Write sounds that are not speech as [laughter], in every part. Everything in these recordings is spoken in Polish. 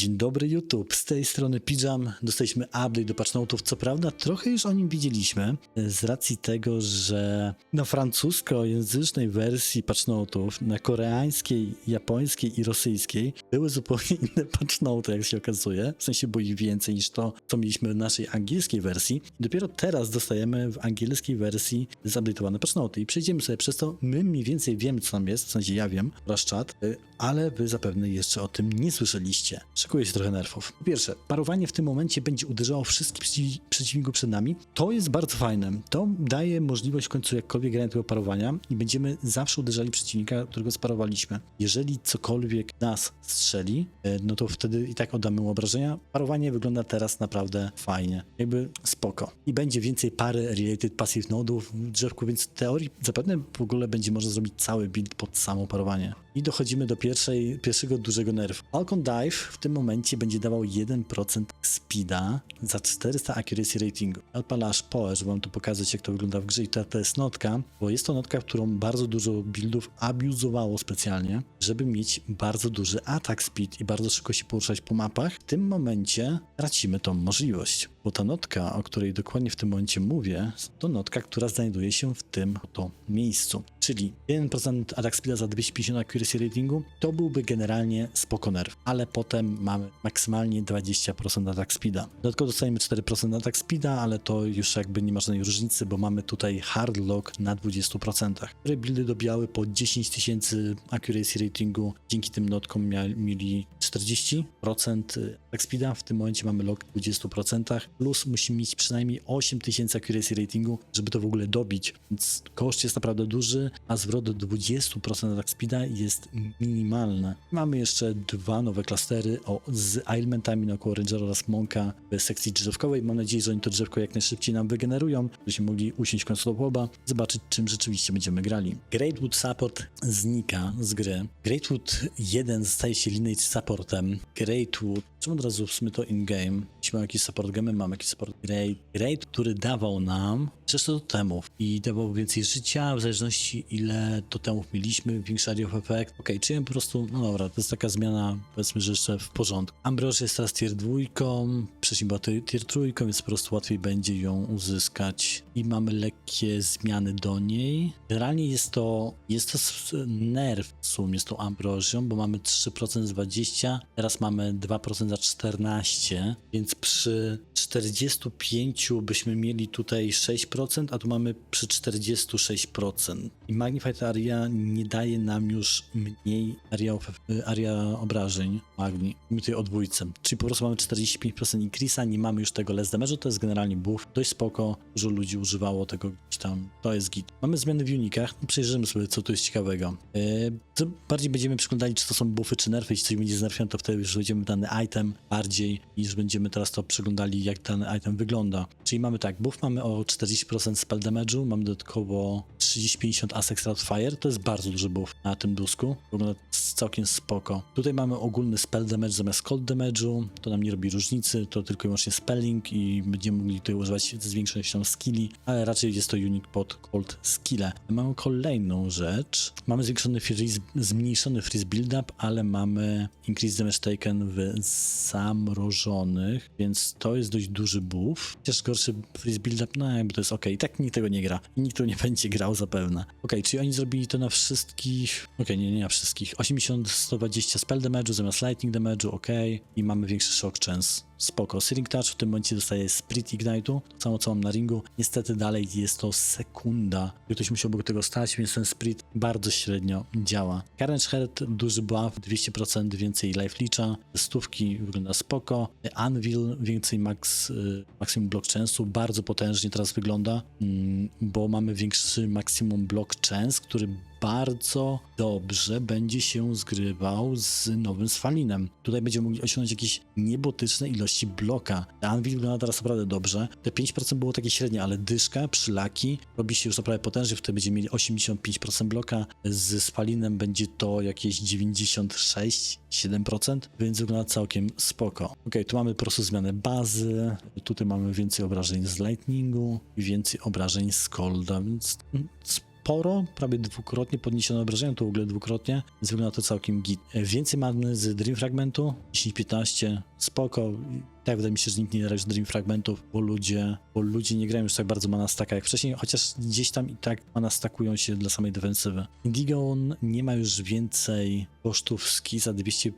Dzień dobry YouTube, z tej strony Pijam. Dostaliśmy update do patchnotów, co prawda trochę już o nim widzieliśmy, z racji tego, że na francuskojęzycznej wersji patchnotów, na koreańskiej, japońskiej i rosyjskiej były zupełnie [laughs] inne patchnoty, jak się okazuje, w sensie było ich więcej niż to, co mieliśmy w naszej angielskiej wersji. Dopiero teraz dostajemy w angielskiej wersji zupdate'owane patchnoty i przejdziemy sobie przez to, my mniej więcej wiemy, co tam jest, w sensie ja wiem, wasz czat, y, ale wy zapewne jeszcze o tym nie słyszeliście. Szykuje się trochę nerwów. Po pierwsze, parowanie w tym momencie będzie uderzało wszystkich przeciw- przeciwników przed nami. To jest bardzo fajne. To daje możliwość w końcu jakkolwiek grania tego parowania i będziemy zawsze uderzali przeciwnika, którego sparowaliśmy. Jeżeli cokolwiek nas strzeli, e, no to wtedy i tak oddamy mu obrażenia. Parowanie wygląda teraz naprawdę fajnie. Jakby spoko. I będzie więcej pary related passive nodów w drzewku, więc w teorii zapewne w ogóle będzie można zrobić cały build pod samo parowanie. I dochodzimy do pierwszej, pierwszego dużego nerfu. Falcon Dive w tym momencie będzie dawał 1% speeda za 400 accuracy ratingu. Odpalasz POE, żeby wam tu pokazać jak to wygląda w grze i to, to jest notka, bo jest to notka, którą bardzo dużo buildów abuzowało specjalnie, żeby mieć bardzo duży attack speed i bardzo szybko się poruszać po mapach. W tym momencie tracimy tą możliwość, bo ta notka, o której dokładnie w tym momencie mówię, to notka, która znajduje się w tym oto miejscu. Czyli 1% attack speeda za 250 accuracy ratingu to byłby generalnie spoko nerw, ale potem mamy maksymalnie 20% attack speeda. Dodatkowo dostajemy 4% attack speeda, ale to już jakby nie ma żadnej różnicy, bo mamy tutaj hard lock na 20%, które buildy dobijały po 10 tysięcy accuracy ratingu. Dzięki tym notkom mieli 40% attack speeda, w tym momencie mamy lock w 20%, plus musimy mieć przynajmniej 8000 accuracy ratingu, żeby to w ogóle dobić, więc koszt jest naprawdę duży, a zwrot do 20% attack speeda jest minimalny. Mamy jeszcze dwa nowe klastery o, z ailmentami naokoło Rangera oraz Monka w sekcji drzewkowej. Mam nadzieję, że oni to drzewko jak najszybciej nam wygenerują, żebyśmy mogli usiąść w końcu do poba, zobaczyć czym rzeczywiście będziemy grali. Greatwood Support znika z gry. Greatwood 1 staje się lineage supportem. Greatwood, czemu od razu w to in-game? Jeśli mamy jakiś support gemy, mamy jakiś support Great. Great, który dawał nam 300 totemów i dawał więcej życia, w zależności ile totemów mieliśmy, area of effect. Okej, czyli po prostu, no dobra, to jest taka zmiana, powiedzmy, że jeszcze w porządku. Ambrosia jest teraz tier dwójką, wcześniej była tier tier trójką, więc po prostu łatwiej będzie ją uzyskać. I mamy lekkie zmiany do niej. Generalnie jest to, jest to nerw w sumie z tą Ambrosią, bo mamy 3% z 20, teraz mamy 2% za 14, więc przy 45 byśmy mieli tutaj 6%, a tu mamy przy 46%. I Magnified Area nie daje nam już mniej area, area obrażeń Magni. My tutaj o. Czyli po prostu mamy 45% increase'a, nie mamy już tego less damage'u, to jest generalnie buff. Dość spoko, dużo ludzi używało tego gdzieś tam, to jest git. Mamy zmiany w unikach, no przejrzymy sobie co tu jest ciekawego. Yy, bardziej będziemy przyglądali czy to są buffy czy nerfy, jeśli coś będzie znerfione to wtedy już wejdziemy dany item bardziej niż będziemy teraz to przeglądali jak dany item wygląda. Czyli mamy tak, buff mamy o 40% spell damage'u, mamy dodatkowo 30-50 Assex Fire, to jest bardzo duży buff na tym dusku, wygląda całkiem spoko. Tutaj mamy ogólny spell damage zamiast cold damage'u, to nam nie robi różnicy, to tylko i wyłącznie spelling i będziemy mogli tutaj używać z większą ilością skilli, ale raczej jest to unik pod cold skille. Mamy kolejną rzecz, mamy zwiększony freeze, zmniejszony freeze build-up, ale mamy increase damage taken w zamrożonych, więc to jest dość duży buff. Chociaż gorszy freeze build-up, no jakby to jest ok. I tak nikt tego nie gra. I nikt tego nie [laughs] będzie grał zapewne. Ok, czyli oni zrobili to na wszystkich. Ok, nie, nie na wszystkich. 80-120 spell damage'u zamiast lightning damage'u, ok. I mamy większy shock chance. Spoko. Searing Touch w tym momencie dostaje Spirit Ignite'u, to samo co mam na ringu. Niestety dalej jest to sekunda. Ktoś musiałby tego stać, więc ten Spirit bardzo średnio działa. Carnage Head, duży buff, 200% więcej life leecha, stówki wygląda spoko. Anvil, więcej max, y, maksimum block chance'u, bardzo potężnie teraz wygląda, mm, bo mamy większy maksimum block chance, który bardzo dobrze będzie się zgrywał z nowym Sfalinem. Tutaj będziemy mogli osiągnąć jakieś niebotyczne ilości bloka. Anvil wygląda teraz naprawdę dobrze. Te 5% było takie średnie, ale dyszka, przylaki robi się już naprawdę potężnie. Wtedy będziemy mieli 85% bloka. Z Sfalinem będzie to jakieś 96-7%, więc wygląda całkiem spoko. Ok, tu mamy po prostu zmianę bazy. Tutaj mamy więcej obrażeń z Lightningu i więcej obrażeń z Colda, więc sporo, prawie dwukrotnie podniesione obrażenia, to w ogóle dwukrotnie, więc wygląda to całkiem git. Więcej mamy z Dream Fragmentu, 10-15, spoko. Tak, wydaje mi się, że nikt nie gra już Dream Fragmentów, bo ludzie, bo ludzie nie grają już tak bardzo mana staka jak wcześniej, chociaż gdzieś tam i tak mana stakują się dla samej defensywy. Indigon nie ma już więcej kosztów ski za 200%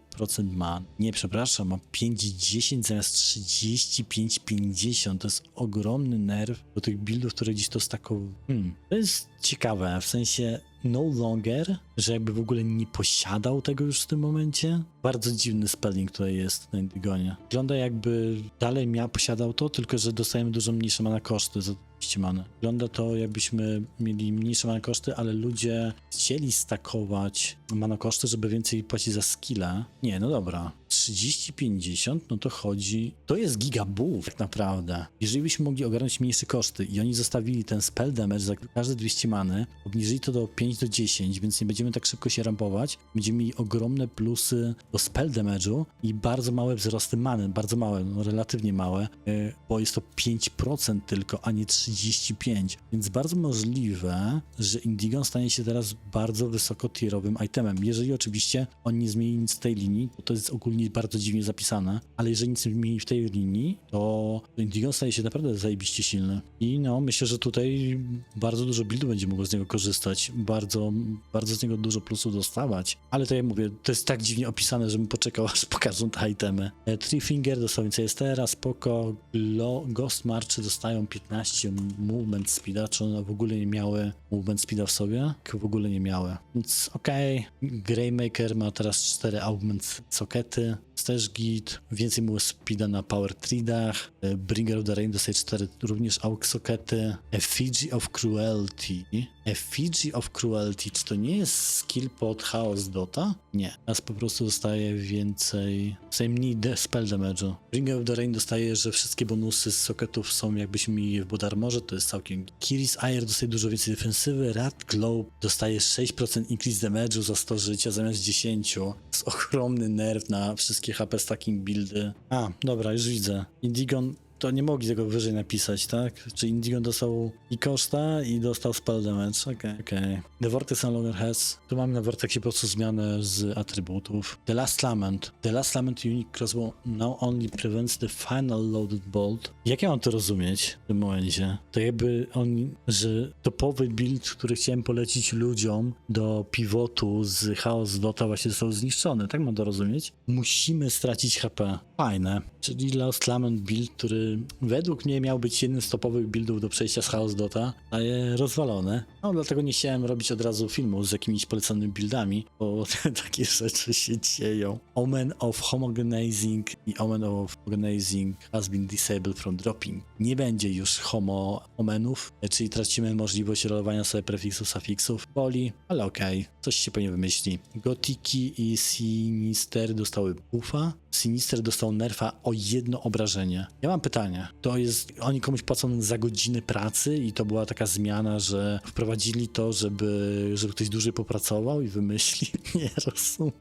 man. Nie, przepraszam, ma 5-10 zamiast 35-50. To jest ogromny nerw do tych buildów, które gdzieś to stakowały. Hmm. To jest ciekawe, w sensie no longer, że jakby w ogóle nie posiadał tego już w tym momencie. Bardzo dziwny spelling tutaj jest na Indigonie. Wygląda jakby dalej miał, posiadał to, tylko że dostajemy dużo mniejsze mana koszty za 200 many. Wygląda to jakbyśmy mieli mniejsze mana koszty, ale ludzie chcieli stakować mana koszty, żeby więcej płacić za skilla. Nie, no dobra. 30-50, no to chodzi. To jest gigabuf tak naprawdę. Jeżeli byśmy mogli ogarnąć mniejsze koszty i oni zostawili ten spell damage za każde 200 many, obniżyli to do 5 do 10, więc nie będziemy tak szybko się rampować. Będziemy mieli ogromne plusy do spell damage'u i bardzo małe wzrosty many, bardzo małe, no relatywnie małe, yy, bo jest to 5% tylko, a nie 35. Więc bardzo możliwe, że Indigon stanie się teraz bardzo wysoko tierowym itemem. Jeżeli oczywiście oni nie zmienili nic w tej linii, to jest ogólnie bardzo dziwnie zapisane, ale jeżeli nic nie zmienili w tej linii, to Indigon staje się naprawdę zajebiście silny. I no, myślę, że tutaj bardzo dużo buildu będzie mogło z niego korzystać, bardzo, bardzo z niego dużo plusów dostawać, ale to ja mówię, to jest tak dziwnie opisane, żebym poczekał, [laughs] aż pokażą te itemy. E, Tree Finger dostał więcej Estera, spoko, Glo, Ghost Marchy dostają 15 movement speeda, czy one w ogóle nie miały movement speeda w sobie? W ogóle nie miały, więc okej. Greymaker ma teraz 4 augment sockety, jest też git, więcej mu speeda na power tradach, e, Bringer of the Rain dostaje 4 również AUX sockety, Effigy of Cruelty, Effigy of Cruelty, czy to nie jest skill pod Chaos Dota? Nie, teraz po prostu dostaje więcej, dostaje mniej spell damage'u. Bringer of the Rain dostaje, że wszystkie bonusy z socketów są jakbyśmy mieli je w Bodarmorze, to jest całkiem. Kiris Air dostaje dużo więcej defensywy, Rat Globe dostaje 6% increase damage'u za 100 życia zamiast 10. To jest ogromny nerw na wszystkie HP stacking buildy. A, dobra, już widzę. Indigon to nie mogli tego wyżej napisać, tak? Czy Indigo dostał i koszta i dostał spell damage. Okej, okej. The Vortex no longer has. Tu mamy na Vortexie po prostu zmianę z atrybutów. The Last Lament. The Last Lament Unique Crossbow now only prevents the final loaded bolt. Jak ja mam to rozumieć w tym momencie? To jakby oni, że topowy build, który chciałem polecić ludziom do pivotu z Chaos Dota właśnie został zniszczony. Tak mam to rozumieć? Musimy stracić HP. Fajne. Czyli Last Lament build, który według mnie miał być jednym z topowych buildów do przejścia z Chaos Dota, ale rozwalone. No dlatego nie chciałem robić od razu filmu z jakimiś polecanymi buildami, bo [laughs] takie rzeczy się dzieją. Omen of Homogenizing i Omen of Homogenizing has been disabled from dropping. Nie będzie już homo omenów, czyli tracimy możliwość rolowania sobie prefiksów, sufiksów. Boli, ale okej, coś się pewnie wymyśli. Gotiki i Sinister dostały buffa. Sinister dostał nerfa o jedno obrażenie. Ja mam pytanie. To jest, oni komuś płacą za godziny pracy i to była taka zmiana, że wprowadzili to, żeby, żeby ktoś dłużej popracował i wymyśli. [laughs] Nie rozumiem.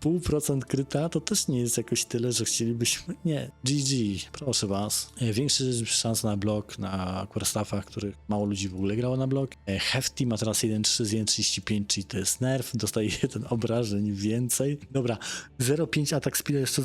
Pół procent kryta to też nie jest jakoś tyle, że chcielibyśmy. Nie. GG, proszę was. E, Większy szans na blok na Querstaffach, których mało ludzi w ogóle grało na blok. E, Hefty ma teraz 1.3 z 1.35, czyli to jest nerf. Dostaje [laughs] jeden obrażeń więcej. Dobra, 0.5 atak speeda jeszcze,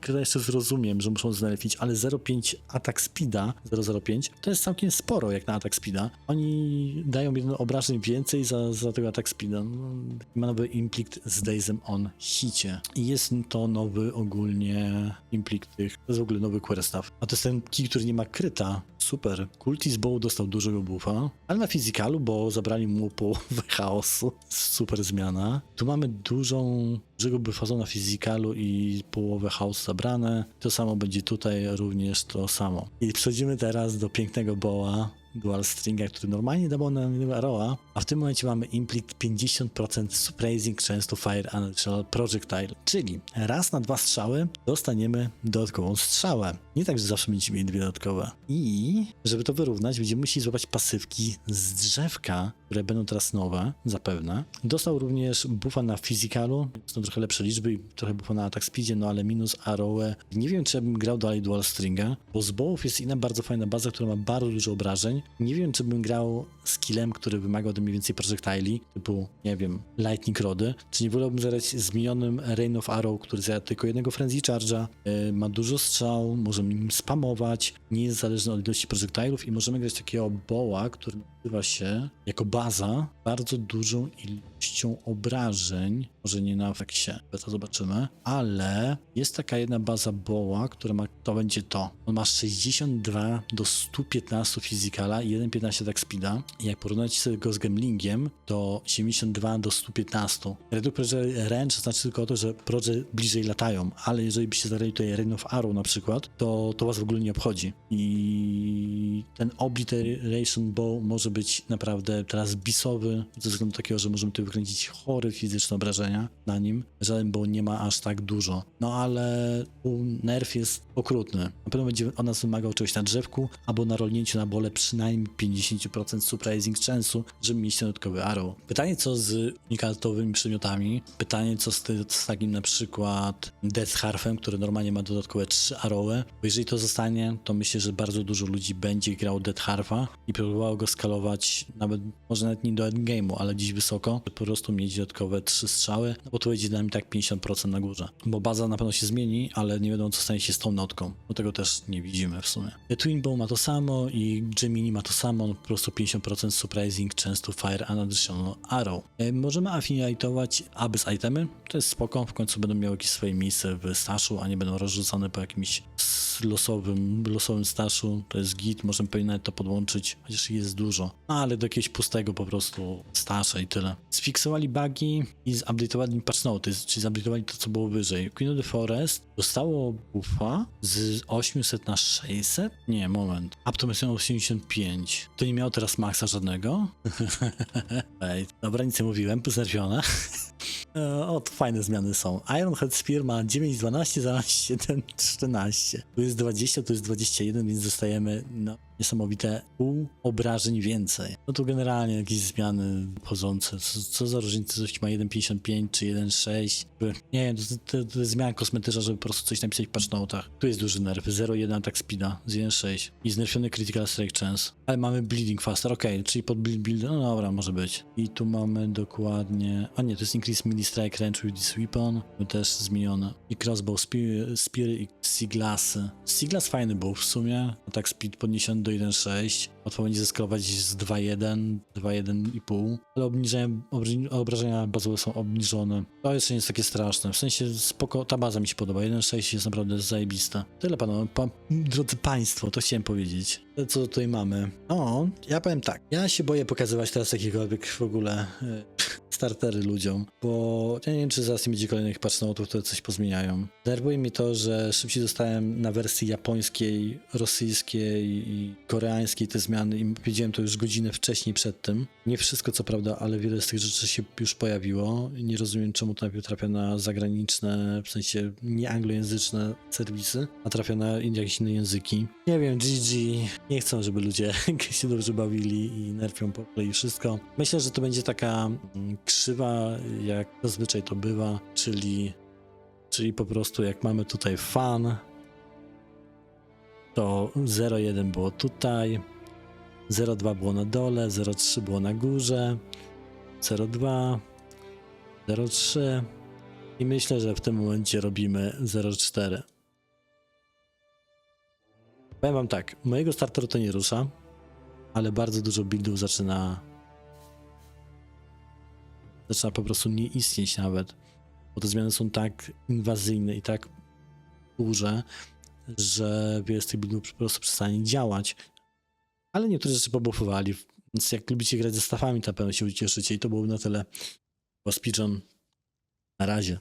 kryta jeszcze zrozumiem, że muszą znerfić, ale 0.5 atak speeda, 0.05, to jest całkiem sporo jak na atak speeda. Oni dają jeden obrażeń więcej za, za tego atak speeda. No, ma nowy implikt z Dazem on hicie. I jest to nowy ogólnie implikt tych, to jest w ogóle nowy querstaff. A to jest ten key, który nie ma kryta. Super. Cultist Bow dostał dużego buffa, ale na fizykalu, bo zabrali mu połowę [laughs] chaosu. Super zmiana. Tu mamy dużą, dużego buffa na fizykalu i połowę chaosu zabrane. To samo będzie tutaj, również to samo. I przechodzimy teraz do pięknego boa, dual stringa, który normalnie dawał nam Aroa, a w tym momencie mamy implikt 50% Surprising Chance to Fire Unnatural Projectile, czyli raz na dwa strzały dostaniemy dodatkową strzałę. Nie tak, że zawsze będziemy mieli dwie dodatkowe. I żeby to wyrównać, będziemy musieli złapać pasywki z drzewka, które będą teraz nowe, zapewne. Dostał również buffa na fizykalu, są trochę lepsze liczby i trochę buffa na atak speedzie, no ale minus Arrow. Nie wiem, czy ja bym grał dalej dual stringa, bo z bowów jest inna bardzo fajna baza, która ma bardzo dużo obrażeń Nie wiem, czy bym grał skillem, który wymagał ode mnie więcej projectili, typu, nie wiem, lightning rody, czy nie wolałbym zagrać z minionym Rain of Arrow, który zjada tylko jednego frenzy charge'a, yy, ma dużo strzał, możemy nim spamować, nie jest zależny od ilości projectilów i możemy grać takiego boła, który nazywa się jako baza bardzo dużą ilością obrażeń, może nie na efekcie, to zobaczymy, ale jest taka jedna baza boła, która ma, to będzie to. On ma 62 do 115 fizykala i 1,15 attack speeda. I jak porównać sobie go z Gemlingiem, to 72 do 115. Reduk Range znaczy tylko to, że proje bliżej latają, ale jeżeli byście zagrali tutaj Rain of Arrow na przykład, to, to was w ogóle nie obchodzi. I ten Obliteration Bow może być naprawdę teraz bisowy, ze względu takiego, że możemy tu wykręcić chore fizyczne obrażenia na nim. Żaden bow nie ma aż tak dużo. No ale tu nerf jest okrutny. Na pewno będzie on nas wymagał czegoś na drzewku, albo na rolnięciu na bole przynajmniej 50% surprising chance'u, żeby mieć ten dodatkowy arrow. Pytanie co z unikatowymi przedmiotami, pytanie co z, ty, z takim na przykład Death Harfem, który normalnie ma dodatkowe 3 arrowy, bo jeżeli to zostanie, to myślę, że bardzo dużo ludzi będzie grał Death Harfa i próbowało go skalować nawet, może nawet nie do endgame'u, ale gdzieś wysoko, żeby po prostu mieć dodatkowe 3 strzały, no bo to będzie dla mnie tak 50% na górze. Bo baza na pewno się zmieni, ale nie wiadomo co stanie się z tą notką, bo tego też nie widzimy w sumie. Twin Bow ma to samo i Gemini ma to samo, no po prostu 50% surprising, często fire and additional arrow. E, możemy affiliatować Abyss itemy, to jest spoko, w końcu będą miały jakieś swoje miejsce w staszu, a nie będą rozrzucane po jakimś losowym, losowym staszu, to jest git, możemy pewnie nawet to podłączyć, chociaż jest dużo, no ale do jakiegoś pustego po prostu stasza i tyle. Sfiksowali bugi i zupdate'owali patch notes, czyli zupdate'owali to, co było wyżej. Queen of the Forest dostało buffa z 800 na 600? Nie, moment. Up to 85. To nie miało teraz maksa żadnego? [laughs] Ej, dobra, nic nie mówiłem, znerwione. [laughs] E, O, to fajne zmiany są. Iron Head Spear ma 9, 12, zamiast 7, 14. Tu jest 20, tu jest 21, więc dostajemy no, niesamowite pół obrażeń więcej. No tu generalnie jakieś zmiany wchodzące. Co, co za różnica, coś ma 1,55 czy 1,6. Nie wiem, to, to, to jest zmiana kosmetyczna, żeby po prostu coś napisać w patch notach. Tu jest duży nerf, 0,1 attack speeda z 1,6 i znerfiony critical strike chance. Ale mamy bleeding faster, ok, czyli pod build, build, no dobra, może być. I tu mamy dokładnie, a nie, to jest increase melee strike range with this weapon, to też zmienione. I crossbow spear, spear i seaglassy. Seaglass fajny był w sumie, attack speed podniesiony do 1,6. Łatwo będzie zeskalować z 2,1, 2,1,5, ale obniżenia, obrażenia bazowe są obniżone. To jeszcze nie jest takie straszne, w sensie spoko, ta baza mi się podoba, 1,6 jest naprawdę zajebista. Tyle panowie, pa, drodzy państwo, to chciałem powiedzieć. Co tutaj mamy? No, ja powiem tak, ja się boję pokazywać teraz jakiekolwiek w ogóle e, startery ludziom, bo ja nie wiem, czy zaraz nie będzie kolejnych patch notów, które coś pozmieniają. Denerwuje mi to, że szybciej dostałem na wersji japońskiej, rosyjskiej i koreańskiej te zmiany i wiedziałem to już godzinę wcześniej przed tym. Nie wszystko co prawda, ale wiele z tych rzeczy się już pojawiło. Nie rozumiem czemu to najpierw trafia na zagraniczne, w sensie nieanglojęzyczne serwisy, a trafia na jakieś inne języki. Nie wiem, GG, nie chcą, żeby ludzie [laughs] się dobrze bawili i nerfią po kolei wszystko. Myślę, że to będzie taka mm, krzywa, jak zazwyczaj to bywa, czyli, czyli po prostu jak mamy tutaj fan, to 0,1 było tutaj, 0,2 było na dole, 0,3 było na górze, 0,2, 0,3 i myślę, że w tym momencie robimy 0,4. Powiem wam tak, mojego starteru to nie rusza, ale bardzo dużo buildów zaczyna zaczyna po prostu nie istnieć nawet, bo te zmiany są tak inwazyjne i tak duże, że wiele z tych buildów po prostu przestanie działać. Ale niektóre rzeczy pobufowali, więc jak lubicie grać ze stafami, to pewno się ucieszycie i to byłoby na tyle. Bo Speedrun na razie.